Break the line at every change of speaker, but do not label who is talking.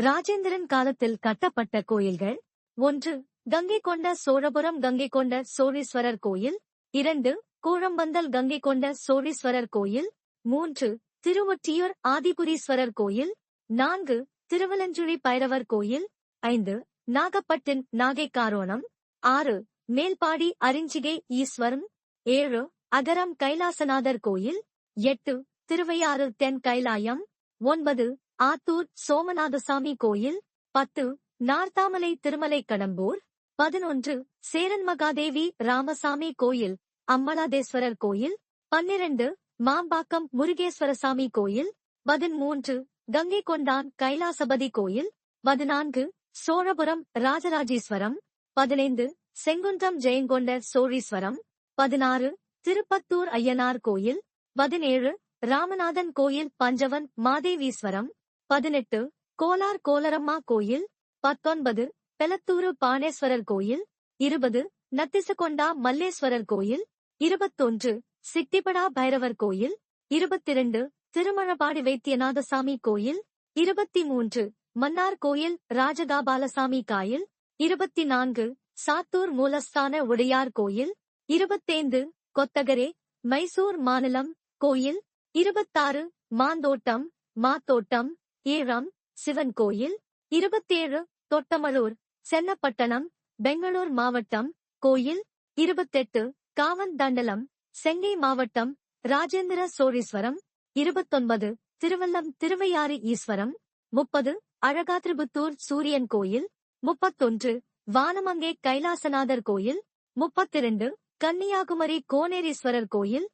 ராஜேந்திரன் காலத்தில் கட்டப்பட்ட கோயில்கள் ஒன்று கங்கை கொண்ட சோழபுரம் கங்கை கொண்ட சோழீஸ்வரர் கோயில் இரண்டு கூழம்பந்தல் கங்கை கொண்ட சோழீஸ்வரர் கோயில் மூன்று திருவொற்றியூர் ஆதிபுரீஸ்வரர் கோயில் நான்கு திருவலஞ்சுழி பைரவர் கோயில் ஐந்து நாகப்பட்டின் நாகைக்காரோணம் ஆறு மேல்பாடி அரிஞ்சிகை ஈஸ்வரன் ஏழு அகரம் கைலாசநாதர் கோயில் எட்டு திருவையாறு தென் கைலாயம் ஒன்பது ஆத்தூர் சோமநாதசாமி கோயில் பத்து நார்த்தாமலை திருமலை கடம்பூர் பதினொன்று சேரன் மகாதேவி ராமசாமி கோயில் அம்மலாதேஸ்வரர் கோயில் பன்னிரண்டு மாம்பாக்கம் முருகேஸ்வரசாமி கோயில் பதிமூன்று கங்கை கொண்டான் கைலாசபதி கோயில் பதினான்கு சோழபுரம் ராஜராஜேஸ்வரம் பதினைந்து செங்குன்றம் ஜெயங்கொண்டர் சோழீஸ்வரம் பதினாறு திருப்பத்தூர் ஐயனார் கோயில் பதினேழு ராமநாதன் கோயில் பஞ்சவன் மாதேவீஸ்வரம் பதினெட்டு கோலார் கோலரம்மா கோயில் பத்தொன்பது பெலத்தூரு பாணேஸ்வரர் கோயில் இருபது நத்திசகொண்டா மல்லேஸ்வரர் கோயில் இருபத்தொன்று சிட்டிபடா பைரவர் கோயில் இருபத்திரண்டு திருமழபாடி வைத்தியநாதசாமி கோயில் இருபத்தி மூன்று மன்னார் கோயில் ராஜகாபாலசாமி காயில் இருபத்தி நான்கு சாத்தூர் மூலஸ்தான உடையார் கோயில் இருபத்தைந்து கொத்தகரே மைசூர் மாநிலம் கோயில் இருபத்தாறு மாந்தோட்டம் மாத்தோட்டம் ஈழம் சிவன் கோயில் இருபத்தேழு தொட்டமலூர் சென்னப்பட்டணம் பெங்களூர் மாவட்டம் கோயில் இருபத்தெட்டு காவந்தண்டலம் செங்கை மாவட்டம் ராஜேந்திர சோழீஸ்வரம் இருபத்தொன்பது திருவல்லம் திருவையாறு ஈஸ்வரம் முப்பது அழகாத்திருபுத்தூர் சூரியன் கோயில் முப்பத்தொன்று வானமங்கே கைலாசநாதர் கோயில் முப்பத்திரண்டு கன்னியாகுமரி கோனேரீஸ்வரர் கோயில்